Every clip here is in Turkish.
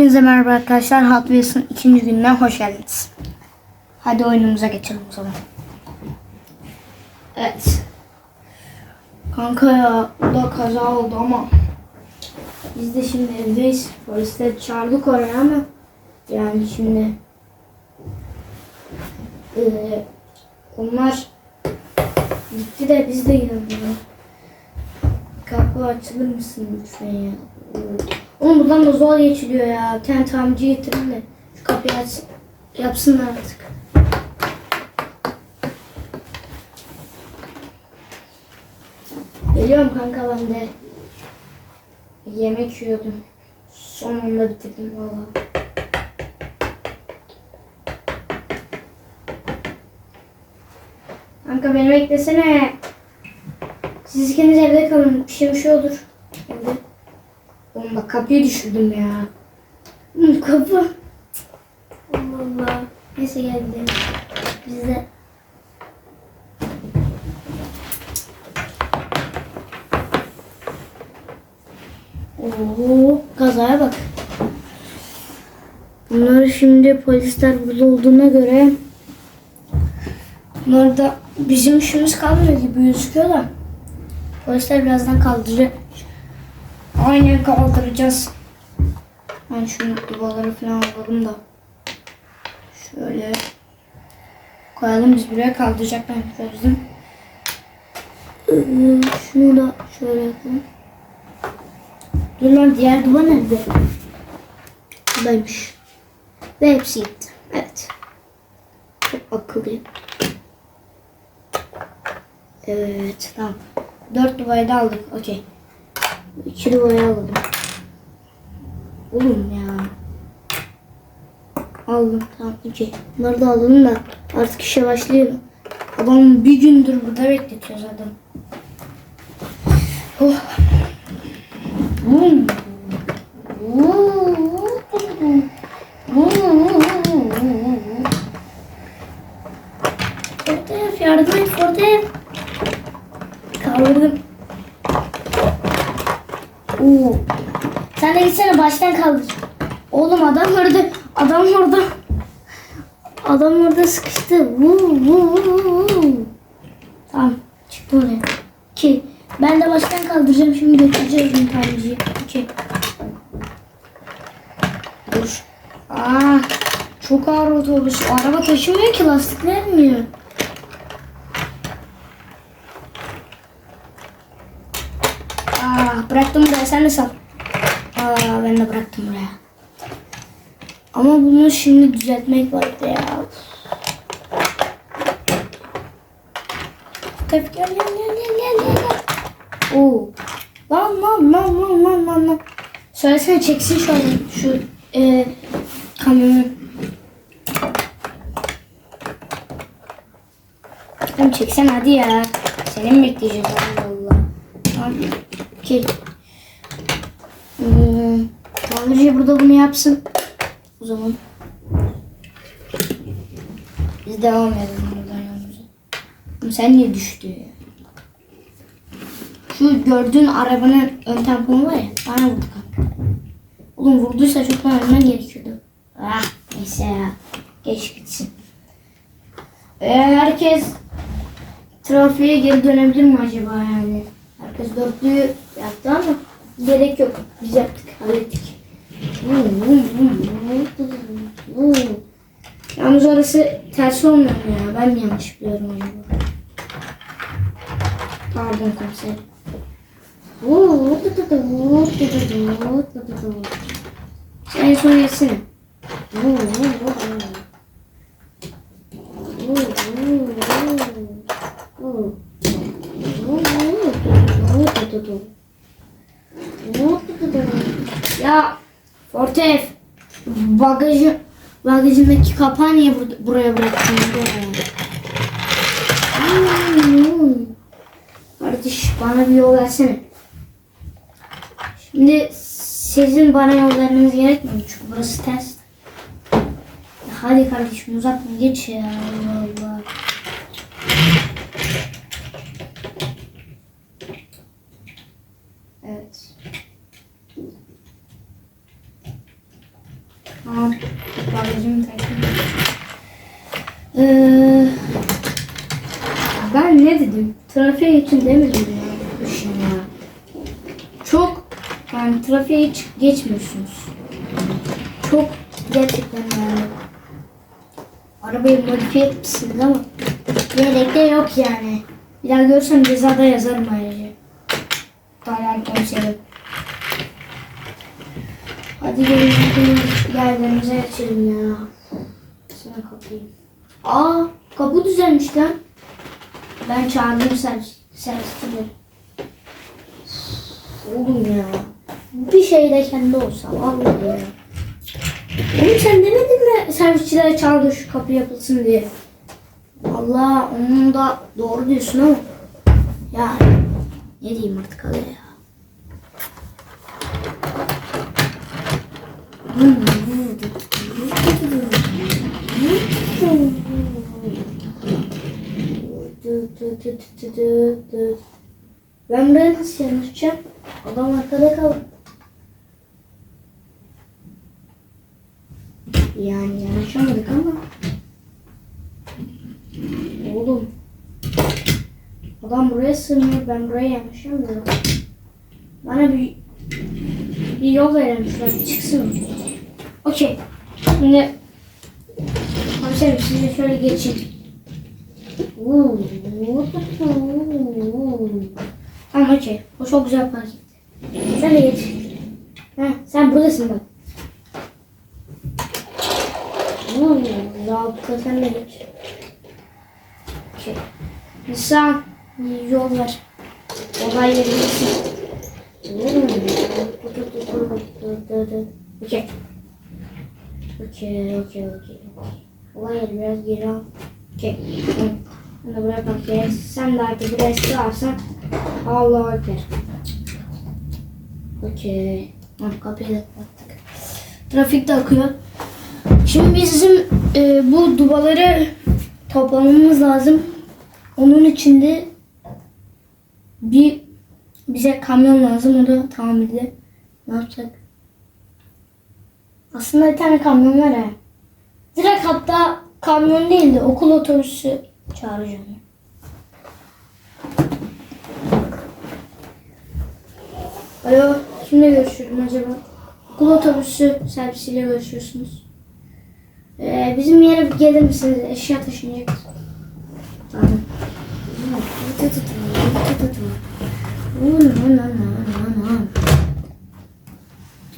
Hepinize merhaba arkadaşlar. Hot Wheels'ın ikinci gününe hoş geldiniz. Hadi oyunumuza geçelim o zaman. Evet. Kanka ya da kaza oldu ama biz de şimdi evdeyiz. Polisleri çağırdık oraya ama yani şimdi eee, onlar gitti de biz de gidelim. Kapı açılır mısın lütfen ya? Oğlum buradan da zor geçiliyor ya. Tane tamirci getirin de şu kapıyı aç, yapsınlar artık. Geliyorum kanka ben de. Yemek yiyordum. Son anda bitirdim valla. Kanka beni beklesene. Siz ikiniz evde kalın. Bir şey bir şey olur. Bak kapıyı düşürdüm ya. Hı, kapı. Allah Allah. Neyse gel. Biz de Oo, kazaya bak. Bunları şimdi polisler burada olduğuna göre bunlar da bizim işimiz kalmıyor gibi gözüküyor da polisler birazdan kaldıracak. Aynen kaldıracağız. Ben şu dubaları falan alalım da şöyle koyalım biz buraya kaldıracaklar bizim. Ee, Şunu da şöyle yapalım. Dur lan diğer duba nerede? Buradaymış. Ve hepsi gitti. Evet. Çok akıllı. Evet tamam. Dört dubayı da aldık. Okey. İki alalım. Oğlum ya. Aldım tamam okey. Bunları da alalım da artık işe başlayalım. Adam bir gündür burada bekletiyoruz adam. Oh. Hmm. Fortef yardım et Fortef. Kaldırdım. Oo. Sen de gitsene baştan kaldır. Oğlum adam orada. Adam orada. Adam orada sıkıştı. Vuu, vuu, vuu. Tamam. Çıktı oraya. Ki ben de baştan kaldıracağım. Şimdi götüreceğiz tamirciye. İki. Dur. Aa, çok ağır otobüs. Araba taşımıyor ki lastik vermiyor. Aa, bıraktım buraya sen de. Aa, ben de bıraktım buraya. Ama bunu şimdi düzeltmek vardı ya. Tef gel gel gel gel gel gel. Oo. Lan lan lan lan lan lan lan. Söylesene çeksin şu an şu e, kamyonu. Tamam çeksen hadi ya. Seni mi bekleyeceğiz Allah Allah. Tamam. Okey. Tamirci burada bunu yapsın. O zaman. Biz devam edelim buradan yolumuza. Oğlum Sen niye düştü ya? Şu gördüğün arabanın ön tamponu var ya. Bana vurdu kanka. Oğlum vurduysa çok ölmen gerekiyordu. Ah neyse ya. Geç gitsin. Ee, herkes trafiğe geri dönebilir mi acaba yani? Herkes dörtlüyü yaptı ama gerek yok. Biz yaptık, hallettik. Yalnız orası ters olmuyor mu ya? Ben mi yanlış biliyorum acaba? Pardon komiser. Sen en son yesene. Ya Fortef bagajı bagajındaki kapağı niye bur- buraya bıraktın? Hmm. Kardeş bana bir yol versene. Şimdi sizin bana yol vermeniz gerekmiyor çünkü burası ters. Hadi kardeşim uzatma geç ya Allah Allah. Evet. Tamam. Bagajımı takayım. Ee, ben ne dedim? İçin demedim ya. Düşün ya. Çok yani trafiğe hiç geçmiyorsunuz. Çok gerçekten yani. Arabayı modifiye etmişsiniz ama gerek de yok yani. Bir daha görsem cezada yazarım ayrıca. Tamam komiserim. Hadi gelin yerlerimize geçelim ya. Sana kapıyı. Aa kapı düzelmiş lan. Ben çağırdım servis, servisçileri. Oğlum ya. Bir şey de kendi olsa vallahi ya. Oğlum sen demedin mi servisçilere çağırdı şu kapı yapılsın diye. Allah onun da doğru diyorsun ama. Ya ne diyeyim artık abi ya. Ben buraya nasıl yanaşacağım? Adam arkada kaldı. Yani yanaşamadık ama. Oğlum. Adam buraya sığmıyor. Ben buraya yanaşamıyorum. Bana bir bir yol vermişler. Çıksın. Okey. Şimdi komiserim size şöyle geçin. Tamam okey. O çok güzel park etti. Sen de geç. Heh, sen buradasın bak. Uuu. Rabıta sen de geç. Okey. Nisan. Yol ver. Olay verilmesin. Okey. Okey, okey, okey. Olay biraz geri al. Okey. Ben de buraya bakayım. Sen de artık biraz sığarsan Allah'a ekber. Okey. Kapıyı da kapattık. Trafik de akıyor. Şimdi bizim e, bu dubaları toplamamız lazım. Onun için de bir bize kamyon lazım. O da tamirde. Ne yapacak? Aslında bir tane kamyon var ha. Direkt hatta kamyon değil de okul otobüsü çağıracağım. Alo, kimle görüşüyorum acaba? Okul otobüsü servisiyle görüşüyorsunuz. Ee, bizim yere bir gelir misiniz? Eşya taşınacak. Tamam.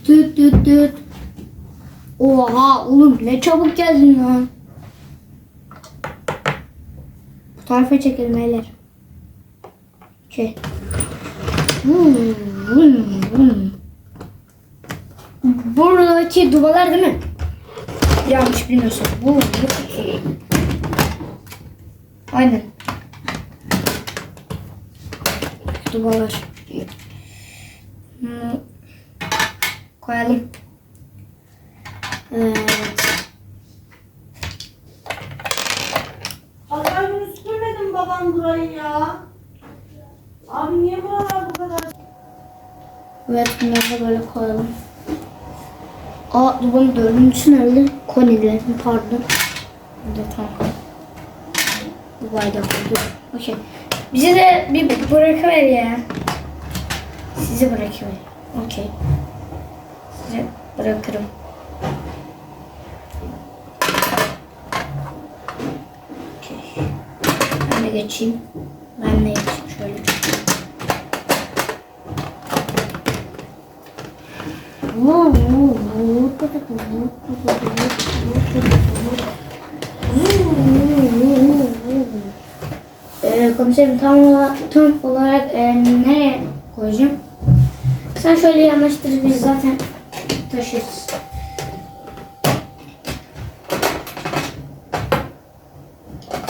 Düt düt düt. Oha oğlum ne çabuk geldin lan. Bu tarafa çekelim beyler. Okey. Vum, vum, vum. Buradaki dubalar değil mi? Yanlış bilmiyorsun. Bu, bu. Aynen. Dubalar. Koyalım. Evet. Pazar günü süpürmedin baban burayı ya. Abi niye buralar bu kadar? Evet bunları da böyle koyalım. Aa dubanın dördüncüsü nerede? Konilerin pardon. Burada tamam. Dubayı da koyduk. Okey. Bize de bir bırakıver ya. Sizi bırakıver. Okey. Size bırakırım. Okey. Ben de geçeyim. Ben de geçeyim şöyle. Ee, komiserim tam olarak, tam olarak e, nereye koyacağım? Sen şöyle yanaştır biz zaten taşırız.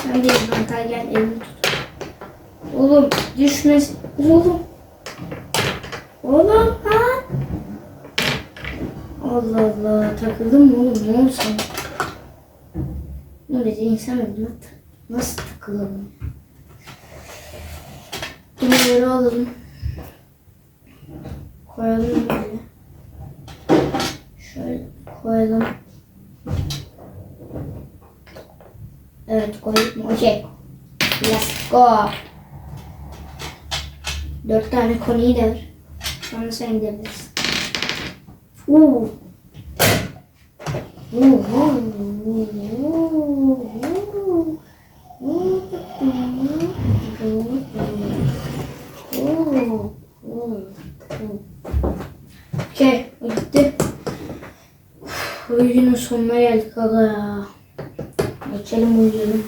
Sen değil Bankay gel elini tut. Oğlum düşmesin. Oğlum. Oğlum ha? Allah Allah takıldım mı oğlum ne olsun? Biz insan evlat nasıl takılalım? Bunları alalım. Koyalım böyle. Şöyle koyalım. Evet koyduk mu? Okey. Let's go. Dört tane konuyu da ver. Sonra sen gidebilirsin. Uuu. Okey, o gitti. Oyunun sonuna geldik aga ya. Geçelim uyuyalım.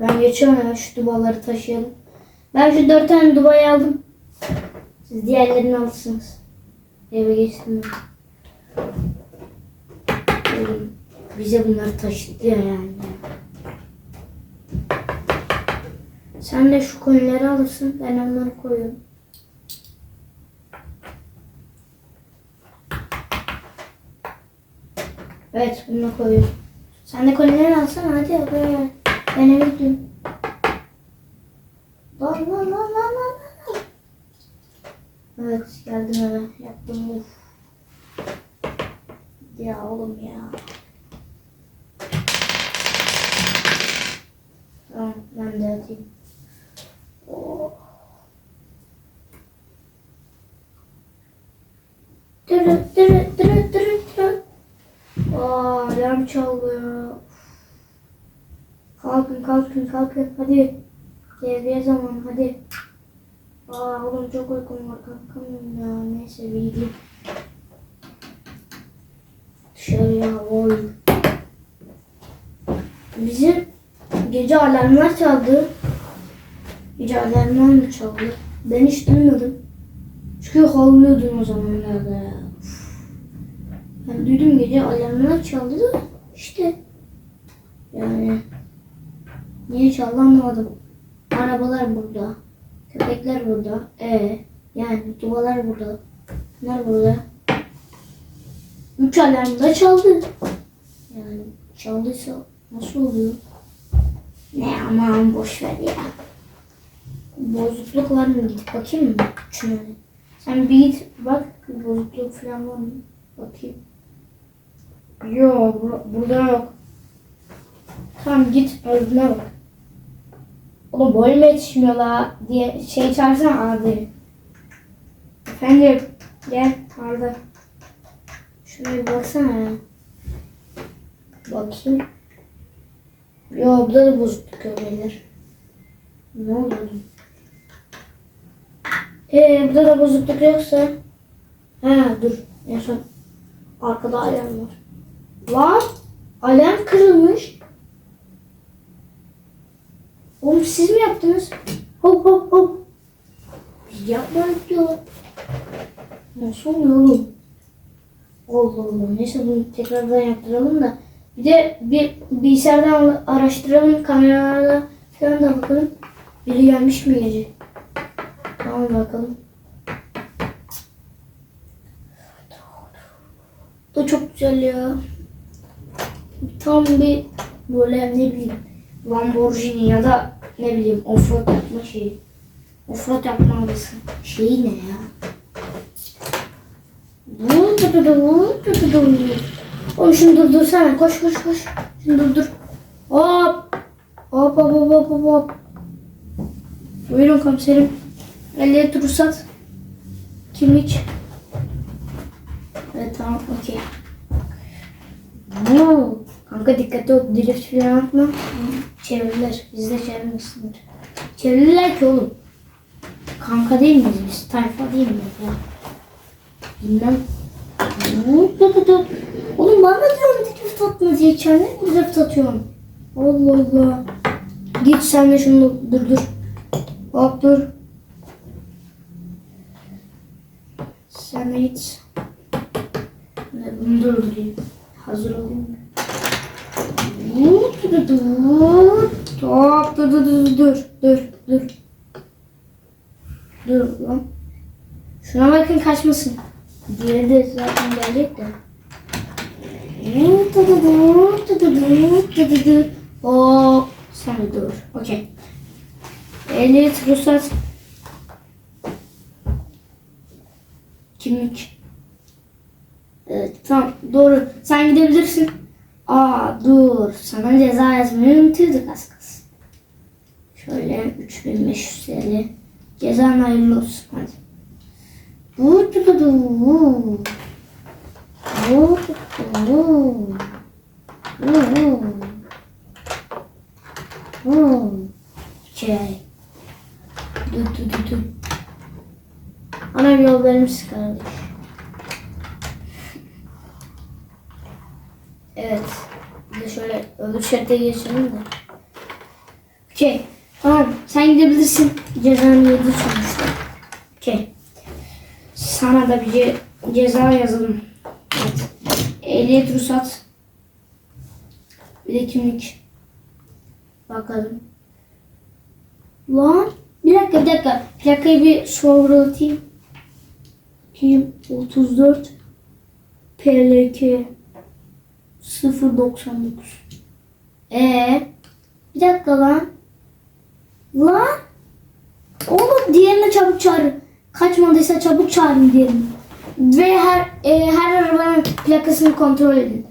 Ben geçiyorum ya şu dubaları taşıyalım. Ben şu dört tane dubayı aldım. Siz diğerlerini alırsınız. Eve geçtim ben. Bize bunları taşıttı ya yani. Sen de şu koyunları alırsın. Ben onları koyuyorum. Evet bunu koyuyorum. Sen de kolileri alsana hadi ya buraya. Ben eve gidiyorum. Lan lan lan lan lan. Evet geldim eve. Yaptım uf. Ya oğlum ya. Tamam ben de atayım. Oh. Dırı dırı dırı dırı dırı. Aa, alarm çaldı ya. Kalkın kalkın kalkın hadi. Devriye zaman hadi. Aa oğlum çok uykum var kalkamıyorum ya. Neyse bir gideyim. Alayım. Bizim gece alarmlar çaldı. Gece alarmlar mı çaldı? Ben hiç duymadım. Çünkü havlıyordum o zamanlarda ya. Ben duydum gece alarmlar çaldı da işte yani niye çaldı anlamadım. Arabalar burada. Köpekler burada. E yani duvalar burada. Bunlar burada. Üç alarm da çaldı. Yani çaldıysa nasıl oluyor? Ne aman boş ver ya. Bozukluk var mı? Gidip bakayım mı? Şuna. Sen bir git bak bir bozukluk falan var mı? Bakayım. Yok bur- burada yok. Tamam git öldüğüne bak. Oğlum boyum yetişmiyor la diye şey çağırsana abi. Efendim gel Arda. Şuraya baksana ya. Bakayım. Yo burada da bozukluk beyler. Ne oldu? Ee burada da bozukluk yoksa. Ha dur en son arkada alarm var. Lan alarm kırılmış. Oğlum siz mi yaptınız? Hop hop hop. Biz yapmadık diyor. Nasıl oluyor oğlum? Allah Allah. Neyse bunu tekrardan yaptıralım da. Bir de bir bilgisayardan araştıralım. Kameralarda falan da bakalım. Biri gelmiş mi gece? Tamam bakalım. Da çok güzel ya. Tam bir böyle ne bileyim Lamborghini ya da ne bileyim offroad yapma şeyi. Offroad yapma arabası. Şeyi ne ya? Oğlum şunu durdursana. Koş koş koş. Şunu durdur. Hop. Hop hop hop hop hop. Buyurun komiserim. Ehliyet ruhsat. Kimlik. Evet tamam okey. Oo, Kanka dikkatli ol. Drift falan yapma. Çevirirler. Bizi de çevirmesinler. Çevirirler ki oğlum. Kanka değil miyiz biz? Tayfa değil miyiz ya? Bilmem. Oğlum bana diyorum drift atma diye. Kendin mi drift atıyorsun? Allah Allah. Git sen de şunu dur dur. Hop dur. Sen de git. Bunu durdurayım. Hazır olayım. Hop dur dur dur dur dur dur. Dur lan. Şuna bakın kaçmasın. Diğeri de zaten gelecek de. O sen dur. Okey. Ehliyet, ruhsat. Kimlik. Evet, tamam doğru. Sen gidebilirsin. Aa dur. Sana ceza yazmayı unutuyorduk az kız. Şöyle 3500 TL. Cezan hayırlı olsun. Hadi. Şey. Du du du du. Ana yollarımız kardeş. Evet. Bir de şöyle öbür şerite geçelim de. Okey. Tamam. Sen gidebilirsin. Cezanı yedi sonuçta. Sana da bir ce- ceza yazalım. Evet. Ehliyet ruhsat. Bir de kimlik. Bakalım. Lan. Bir dakika bir dakika. Plakayı bir sorgulatayım. Kim? 34 PLK 099 Ee, bir dakika lan. Lan. Oğlum diğerini çabuk çağır. Kaçmadıysa çabuk çağırın diyelim. Ve her e, her arabanın plakasını kontrol edin.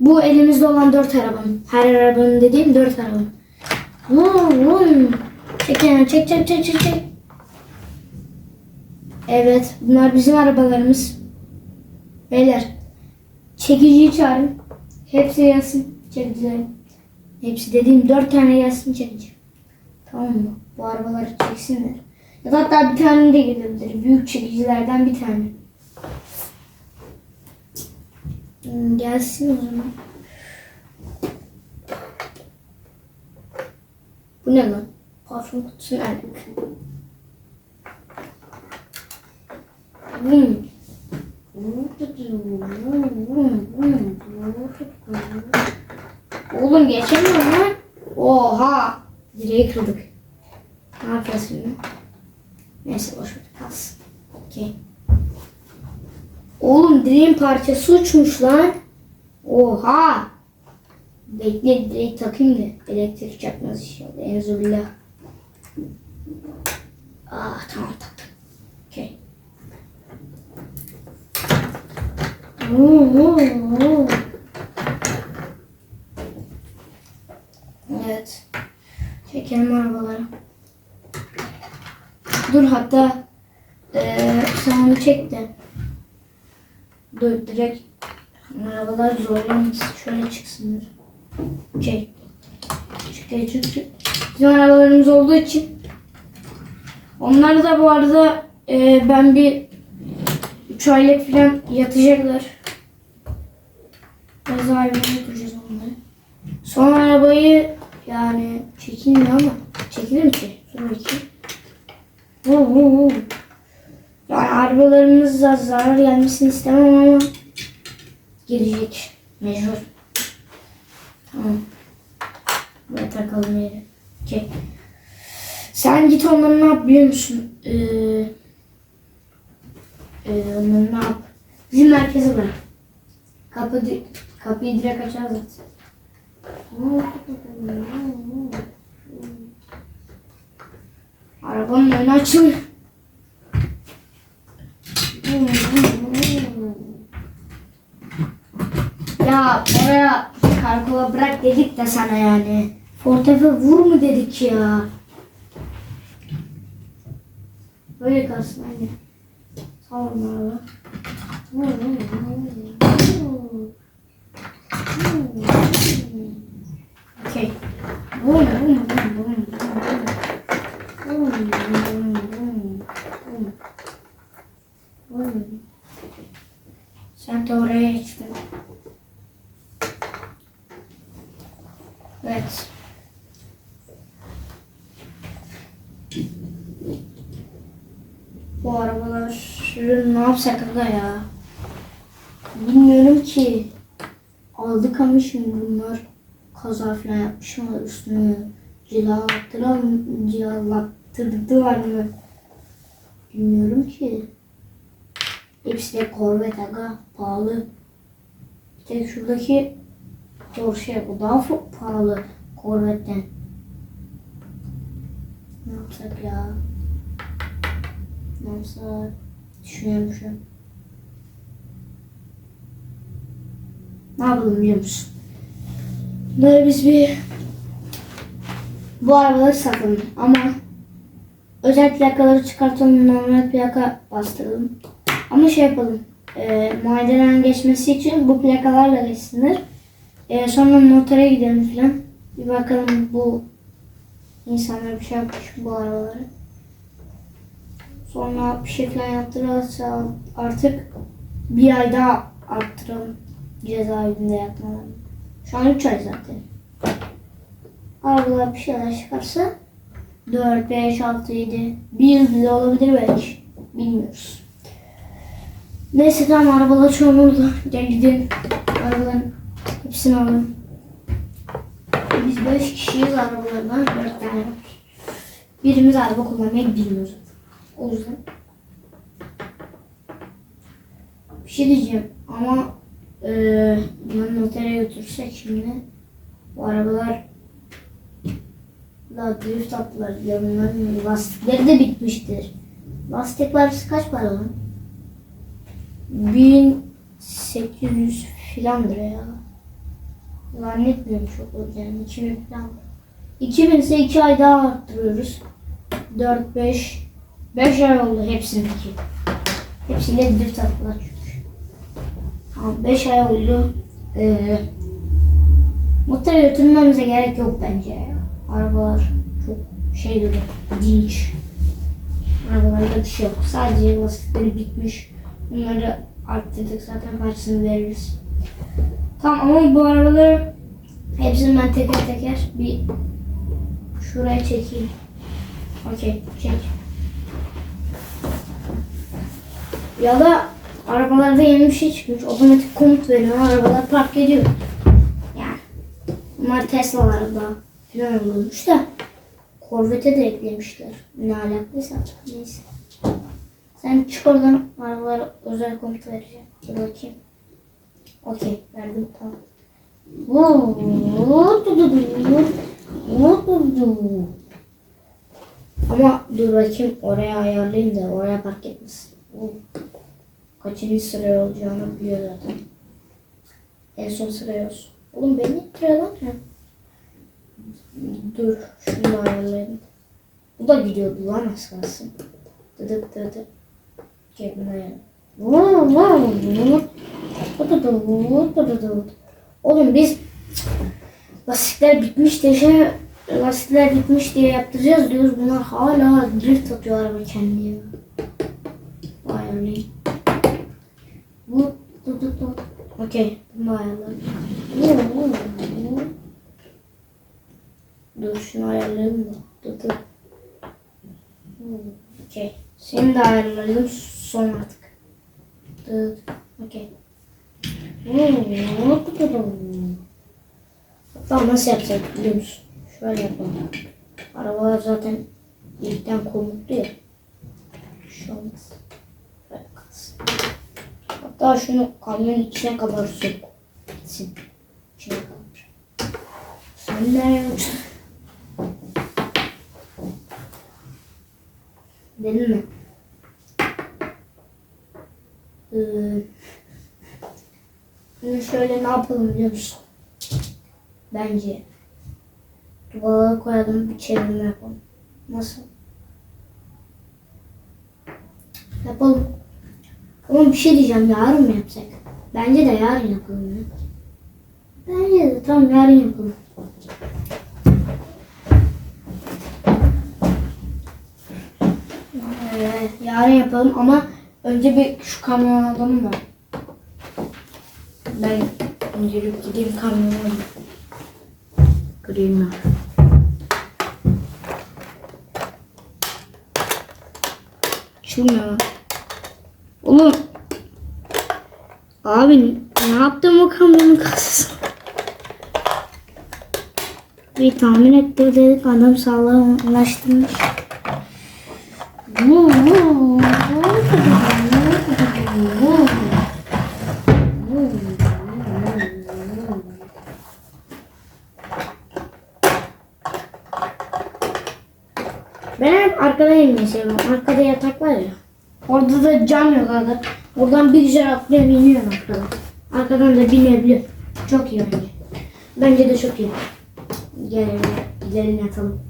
Bu elimizde olan dört arabanın. Her arabanın dediğim dört arabanın. Vum vum. Çek çek çek çek çek. Evet bunlar bizim arabalarımız. Beyler çekiciyi çağırın. Hepsi gelsin çekiciler. Hepsi dediğim dört tane gelsin çekici. Tamam mı? Bu arabaları çeksinler. Hatta bir tane de gelebilir. Büyük çekicilerden bir tane. Hmm, gelsin o zaman. Bu ne lan? Parfüm kutusu nerede? Hmm. Oğlum geçemiyorum lan. Oha. Direği kırdık. Ne yapacağız? Neyse boş ver kalsın. Okey. Oğlum direğin parçası uçmuş lan. Oha. Bekle direği takayım da elektrik çakmaz inşallah. Enzubillah. Ah tamam taktım. Okey. Evet. Çekelim arabaları. Dur hatta eee sen onu çek de. Dur direkt arabalar zorlamasın. Şöyle çıksınlar. Çek. Çık çık çık. Bizim arabalarımız olduğu için. Onlar da bu arada eee, ben bir 3 aylık falan yatacaklar. Cezaevine götüreceğiz onları. Son arabayı yani çekilmiyor ama çekilir mi ki? Dur bakayım. Yani arabalarımıza zarar gelmesini istemem ama girecek. Mecbur. Tamam. Buraya takalım yere. Okey. Sen git onları ne yap biliyor musun? Ee, ee, onları ne yap? Bizim merkeze bırak. Kapı, kapıyı direkt açar zaten. Arabanın önü açılıyor. Ya oraya karakola bırak dedik de sana yani. Fortefe vur mu dedik ya. Böyle kalsın anne. Sağ olun araba. Okay. Boom, boom, boom, boom. Boom, boom, boom, boom. Boom. Sen de oraya geçtin. Evet. Bu arabaları ne yapsak aga ya? Bilmiyorum ki. Aldık ama şimdi bunlar kaza falan yapmış mı üstünü cilalattılar mı, cilattırdılar mı? Bilmiyorum ki. Hepsi de korvet aga pahalı. Bir tek şuradaki Porsche o daha fa- pahalı korvetten. Ne yapsak ya? Ne yapsak? Düşünüyorum şu an. Ne yapalım biliyor musun? Böyle biz bir bu arabaları satalım ama özel plakaları çıkartalım normal plaka bastıralım. Ama şey yapalım. E, muayeneden geçmesi için bu plakalarla geçsinler. E, sonra notere gidelim filan. Bir bakalım bu insanlar bir şey yapmış bu arabaları. Sonra bir şey falan yaptırırsa artık bir ay daha arttıralım cezaevinde yatmalarını. Şu an 3 ay zaten. Arabalar bir şeyler çıkarsa 4, 5, 6, 7, 1 yıl bile olabilir belki. Bilmiyoruz. Neyse tamam arabalar an orada. Gel gidelim. Arabaların hepsini alalım. Biz 5 kişiyiz arabalardan 4 tane. Birimiz araba kullanmayı bilmiyoruz. O yüzden. Bir şey diyeceğim ama e, yan notere götürsek şimdi bu arabalar la drift attılar lastikleri de bitmiştir. Lastik parçası kaç para lan? 1800 filandır ya. Zannetmiyorum çok olacağını. 2000 falan. 2000 ise 2 ay daha arttırıyoruz. 4, 5, 5 ay oldu hepsindeki. Hepsiyle drift attılar çünkü. 5 ay oldu. Ee, motora götürmemize gerek yok bence ya. Arabalar çok şey gibi, dinç. Arabalarda bir şey yok. Sadece lastikleri bitmiş. Bunları arttırdık zaten parçasını veririz. Tamam ama bu arabaları hepsini ben teker teker bir şuraya çekeyim. Okey, çek. Ya da arabalarda yeni bir şey çıkmış. Otomatik komut veriyor. Arabalar park ediyor. Yani bunlar Tesla'larda falan olmuş da Corvette'e de eklemişler. Ne alaklıysa neyse. Sen çık oradan arabalara özel komut vereceğim. Dur bakayım. Okey verdim tamam. Ama dur bakayım oraya ayarlayayım da oraya park etmesin. Kaçıncı sıraya olacağını biliyor zaten. En son sıraya olsun. Oğlum beni lan. Dur şunu ayarlayayım. Bu da gidiyordu lan az kalsın. Dıdık dıdık. Cebine ayarlayayım. Oğlum biz lastikler bitmiş diye lastikler bitmiş diye yaptıracağız diyoruz. Bunlar hala drift atıyor araba kendi ya. Vay örneğin. Bu dur dur dur. Okey. Bunu ayarladım. Dur şunu ayarlayalım da. Dur dur. Okey. Seni de ayarlayalım son artık. Dur. Okey. Hatta nasıl yapacak biliyor musun? Şöyle yapalım. Arabalar zaten ilkten komutlu ya. Şu olmaz. Böyle kalsın. Hatta şunu kamyonun içine kadar sok. Gitsin. İçine kadar. Sen de Dedin mi? Ee, şöyle ne yapalım biliyor musun? Bence duvarlara koyalım bir çevirme yapalım. Nasıl? Yapalım. Ama bir şey diyeceğim yarın mı yapsak? Bence de yarın yapalım ya. Bence de tamam yarın yapalım. Ee, yarın yapalım ama önce bir şu kamyon alalım da. Ben önce bir gideyim kamyonu alayım. Green var. Açılmıyor. Oğlum. Abi ne yaptın bu kamyonun kasası? Bir tahmin ettirdik adam sağlamlaştırmış. Ben hep arkada inmeyi seviyorum. Arkada yatak var ya. Orada da cam yok arada. Oradan bir güzel atlayıp iniyorum arkadan. Arkadan da binebiliyor. Çok iyi bence. Bence de çok iyi. Gelelim, gidelim yatalım.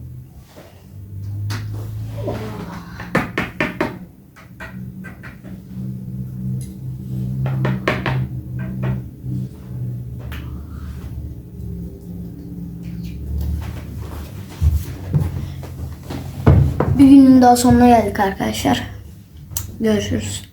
Daha sonuna geldik arkadaşlar. Görüşürüz.